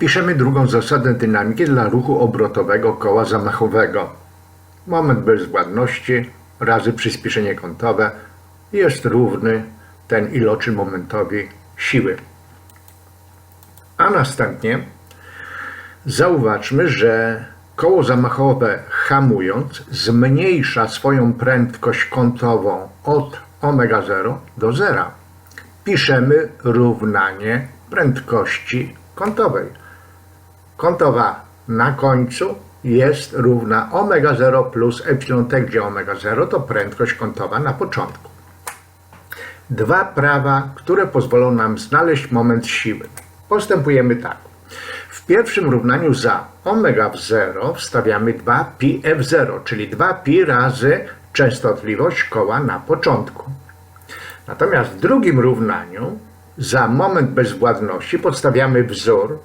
Piszemy drugą zasadę dynamiki dla ruchu obrotowego koła zamachowego. Moment bezwładności razy przyspieszenie kątowe jest równy ten iloczyn momentowi siły. A następnie zauważmy, że koło zamachowe hamując zmniejsza swoją prędkość kątową od omega 0 do zera. Piszemy równanie prędkości kątowej. Kątowa na końcu jest równa omega 0 plus epsilon t, gdzie omega 0 to prędkość kątowa na początku. Dwa prawa, które pozwolą nam znaleźć moment siły. Postępujemy tak. W pierwszym równaniu za omega w 0 wstawiamy 2pi f0, czyli 2pi razy częstotliwość koła na początku. Natomiast w drugim równaniu za moment bezwładności podstawiamy wzór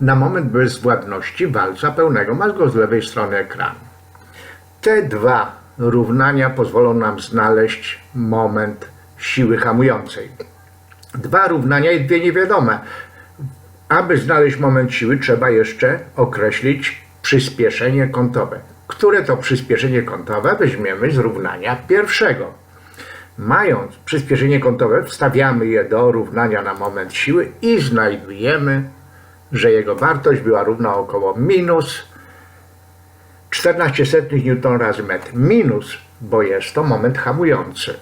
na moment bezwładności walca pełnego. Masz go z lewej strony ekranu. Te dwa równania pozwolą nam znaleźć moment siły hamującej. Dwa równania i dwie niewiadome. Aby znaleźć moment siły, trzeba jeszcze określić przyspieszenie kątowe. Które to przyspieszenie kątowe weźmiemy z równania pierwszego. Mając przyspieszenie kątowe, wstawiamy je do równania na moment siły i znajdujemy, że jego wartość była równa około minus 14 setnych newton razy metr. Minus, bo jest to moment hamujący.